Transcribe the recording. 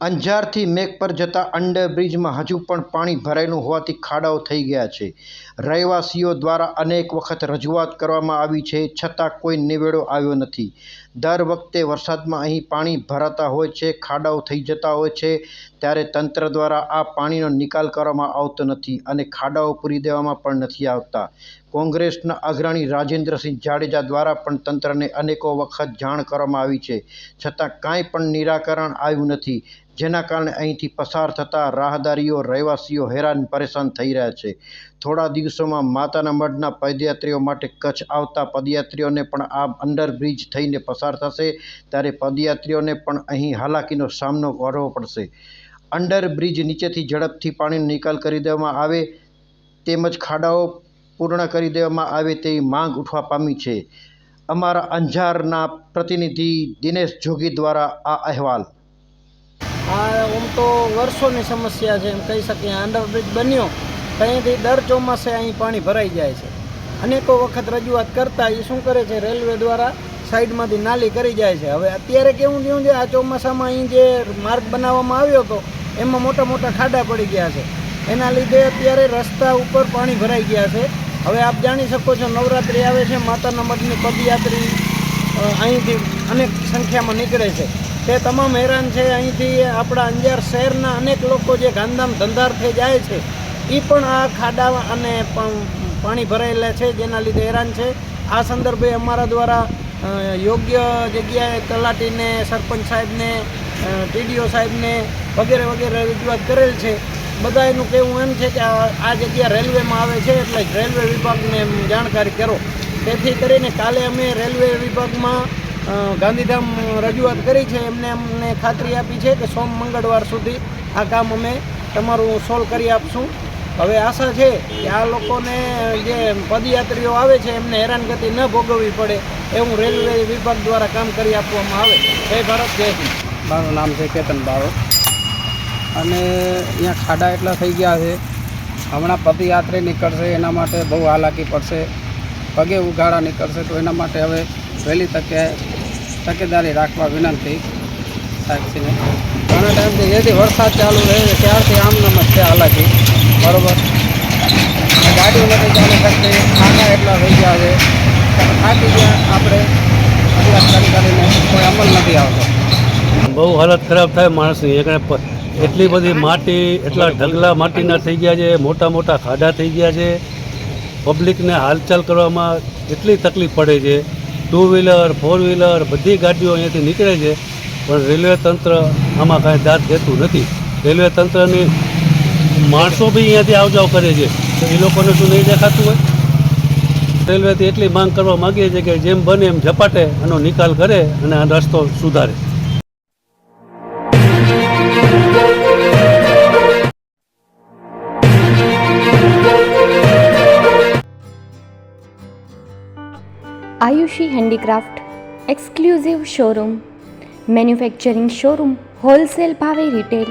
અંજારથી મેઘપર જતા અંડરબ્રિજમાં હજુ પણ પાણી ભરાયેલું હોવાથી ખાડાઓ થઈ ગયા છે. રહેવાસીઓ દ્વારા અનેક વખત રજૂઆત કરવામાં આવી છે છતાં કોઈ નિવેડો આવ્યો નથી. દર વખતે વરસાદમાં અહીં પાણી ભરાતા હોય છે, ખાડાઓ થઈ જતા હોય છે, ત્યારે તંત્ર દ્વારા આ પાણીનો નિકાલ કરવામાં આવતો નથી અને ખાડાઓ પૂરી દેવામાં પણ નથી આવતા. કોંગ્રેસના અગ્રણી રાજેન્દ્રસિંહ જાડેજા દ્વારા પણ તંત્રને અનેકો વખત જાણ કરવામાં આવી છે, છતાં કાંઈ પણ નિરાકરણ આવ્યું નથી, જેના કારણે અહીંથી પસાર થતા રાહદારીઓ, રહેવાસીઓ હેરાન પરેશાન થઈ રહ્યા છે. થોડા દિવસોમાં માતાના મઢના પદયાત્રીઓ માટે કચ્છ આવતા પદયાત્રીઓને પણ આ અંડરબ્રિજ થઈને પસાર થશે. ત્યારે પદયાત્રીઓને પણ અહીં હાલાકીનો સામનો કરવો પડશે. અંડરબ્રિજ નીચેથી ઝડપથી પાણીનો નિકાલ કરી દેવામાં આવે, તેમજ ખાડાઓ પૂર્ણ કરી દેવામાં આવે તેવી માંગ ઉઠવા પામી છે. અમારા અંજારના પ્રતિનિધિ દિનેશ જોગી દ્વારા આ અહેવાલ. આમ તો વર્ષોની સમસ્યા છે, એમ કહી શકીએ. અંડરબ્રિજ બન્યો. ત્યાંથી દર ચોમાસે અહીં પાણી ભરાઈ જાય છે. અનેકો વખત રજૂઆત કરતા એ શું કરે છે, રેલવે દ્વારા સાઈડમાંથી નાલી કરી જાય છે. હવે અત્યારે કેવું થયું છે, આ ચોમાસામાં અહીં જે માર્ગ બનાવવામાં આવ્યો હતો, એમાં મોટા મોટા ખાડા પડી ગયા છે. એના લીધે અત્યારે રસ્તા ઉપર પાણી ભરાઈ ગયા છે. હવે આપ જાણી શકો છો, નવરાત્રિ આવે છે, માતાના મઢની પદયાત્રી અહીંથી અનેક સંખ્યામાં નીકળે છે. તે તમામ હેરાન છે. અહીંથી આપણા અંજાર શહેરના અનેક લોકો જે ગાંધામ ધંધાર્થે જાય છે એ પણ આ ખાડા અને પણ ભરાયેલા છે, જેના લીધે હેરાન છે. આ સંદર્ભે અમારા દ્વારા યોગ્ય જગ્યાએ તલાટીને, સરપંચ સાહેબને ટીડીઓ સાહેબને વગેરે વગેરે રજૂઆત કરેલ છે. બધા એનું કહેવું એમ છે કે આ જગ્યા રેલવેમાં આવે છે, એટલે રેલવે વિભાગને જાણકારી કરો. તેથી કરીને કાલે અમે રેલવે વિભાગમાં ગાંધીધામ રજૂઆત કરી છે. એમને અમને ખાતરી આપી છે કે સોમ મંગળવાર સુધી આ કામ અમે તમારું સોલ્વ કરી આપશું. હવે આશા છે કે આ લોકોને જે પદયાત્રીઓ આવે છે, એમને હેરાનગતિ ન ભોગવવી પડે એવું રેલવે વિભાગ દ્વારા કામ કરી આપવામાં આવે. જય ભારત, જય હિન્દ. મારું નામ છે કેતન બારો. અને અહીંયા ખાડા એટલા થઈ ગયા છે. હમણાં પદયાત્રી નીકળશે, એના માટે બહુ હાલાકી પડશે. પગે ઉઘાડા નીકળશે, તો એના માટે હવે વહેલી તકે તકેદારી રાખવા વિનંતી સાક્ષીને ઘણા ટાઈમથી જેથી વરસાદ ચાલુ રહે, ત્યારથી આમ જ છે હાલાકી. બરોબર. ગાડીઓ નથી ચાલી શકતી ખાડા એટલા થઈ ગયા છે. થાકી ગયા આપણે. ફરિયાદ કરી કરીને કોઈ અમલ નથી આવતો. બહુ હાલત ખરાબ થાય માણસની. એકને એટલી બધી માટી, એટલા ઢગલા માટીના થઈ ગયા છે. મોટા મોટા ખાડા થઈ ગયા છે. પબ્લિકને હાલચાલ કરવામાં એટલી તકલીફ પડે છે. ટુ વ્હીલર ફોર વ્હીલર બધી ગાડીઓ અહીંયાથી નીકળે છે. પણ રેલવે તંત્ર આમાં કાંઈ દાદ દેતું નથી. રેલવે તંત્રની માણસો બી અહીંયાથી આવ જાવ કરે છે. તો એ લોકોને શું નહીં દેખાતું હોય? રેલવેથી એટલી માંગ કરવા માગીએ છીએ કે જેમ બને એમ ઝપાટે આનો નિકાલ કરે અને આ રસ્તો સુધારે. Ayushi handicraft exclusive showroom, manufacturing showroom, wholesale ભાવે રિટેલ